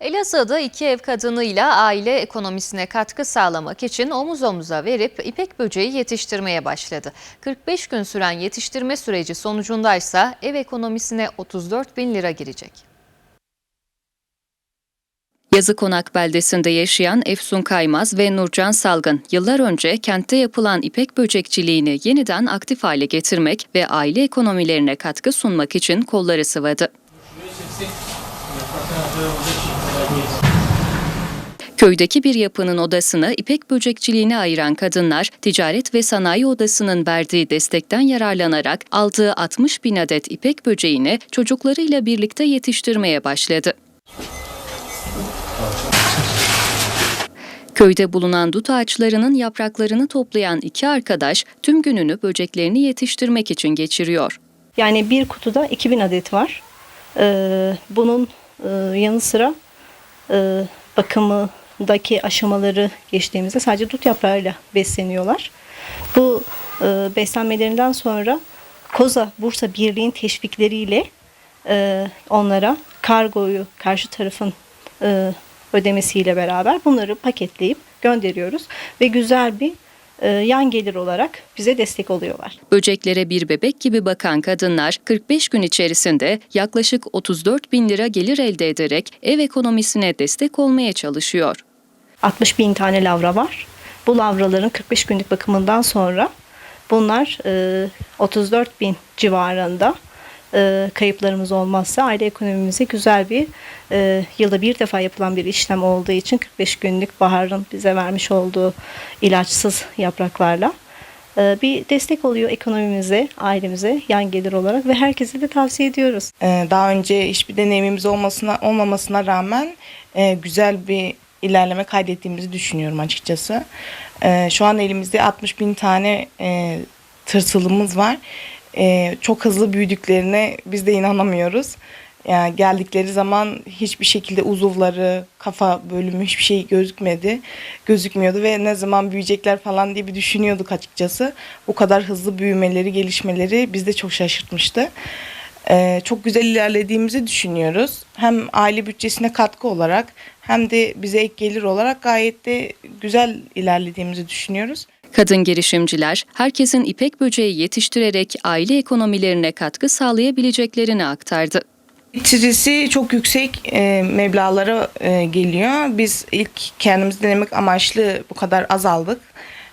Elazığ'da iki ev kadınıyla aile ekonomisine katkı sağlamak için omuz omuza verip ipek böceği yetiştirmeye başladı. 45 gün süren yetiştirme süreci sonucundaysa ev ekonomisine 34 bin lira girecek. Yazı Konak beldesinde yaşayan Efsun Kaymaz ve Nurcan Salgın, yıllar önce kentte yapılan ipek böcekçiliğini yeniden aktif hale getirmek ve aile ekonomilerine katkı sunmak için kolları sıvadı. Köydeki bir yapının odasını ipek böcekçiliğine ayıran kadınlar, Ticaret ve Sanayi Odası'nın verdiği destekten yararlanarak aldığı 60 bin adet ipek böceğini çocuklarıyla birlikte yetiştirmeye başladı. Köyde bulunan dut ağaçlarının yapraklarını toplayan iki arkadaş tüm gününü böceklerini yetiştirmek için geçiriyor. Yani bir kutuda 2000 adet var. Ee, bunun e, yanı sıra e, bakımındaki aşamaları geçtiğimizde sadece dut yaprağıyla besleniyorlar. Bu e, beslenmelerinden sonra Koza Bursa Birliği'nin teşvikleriyle e, onlara kargoyu karşı tarafın e, ödemesiyle beraber bunları paketleyip gönderiyoruz ve güzel bir yan gelir olarak bize destek oluyorlar. Böceklere bir bebek gibi bakan kadınlar 45 gün içerisinde yaklaşık 34 bin lira gelir elde ederek ev ekonomisine destek olmaya çalışıyor. 60 bin tane lavra var. Bu lavraların 45 günlük bakımından sonra bunlar e, 34 bin civarında e, kayıplarımız olmazsa aile ekonomimize güzel bir e, yılda bir defa yapılan bir işlem olduğu için 45 günlük baharın bize vermiş olduğu ilaçsız yapraklarla e, bir destek oluyor ekonomimize, ailemize yan gelir olarak ve herkese de tavsiye ediyoruz. Ee, daha önce hiçbir deneyimimiz olmasına olmamasına rağmen e, güzel bir ilerleme kaydettiğimizi düşünüyorum açıkçası. Ee, şu an elimizde 60 bin tane e, tırtılımız var. E, çok hızlı büyüdüklerine biz de inanamıyoruz. Yani geldikleri zaman hiçbir şekilde uzuvları, kafa bölümü hiçbir şey gözükmedi, gözükmüyordu ve ne zaman büyüyecekler falan diye bir düşünüyorduk açıkçası. Bu kadar hızlı büyümeleri, gelişmeleri bizi de çok şaşırtmıştı. Ee, çok güzel ilerlediğimizi düşünüyoruz. Hem aile bütçesine katkı olarak hem de bize ek gelir olarak gayet de güzel ilerlediğimizi düşünüyoruz. Kadın girişimciler herkesin ipek böceği yetiştirerek aile ekonomilerine katkı sağlayabileceklerini aktardı. Getirisi çok yüksek e, meblağlara e, geliyor. Biz ilk kendimizi denemek amaçlı bu kadar az aldık.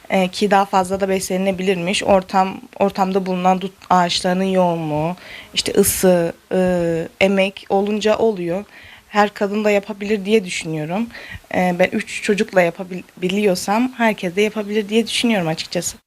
E, ki daha fazla da beslenilebilirmiş. Ortam ortamda bulunan dut ağaçlarının yoğunluğu, işte ısı, e, emek olunca oluyor. Her kadın da yapabilir diye düşünüyorum. E, ben üç çocukla yapabiliyorsam herkes de yapabilir diye düşünüyorum açıkçası.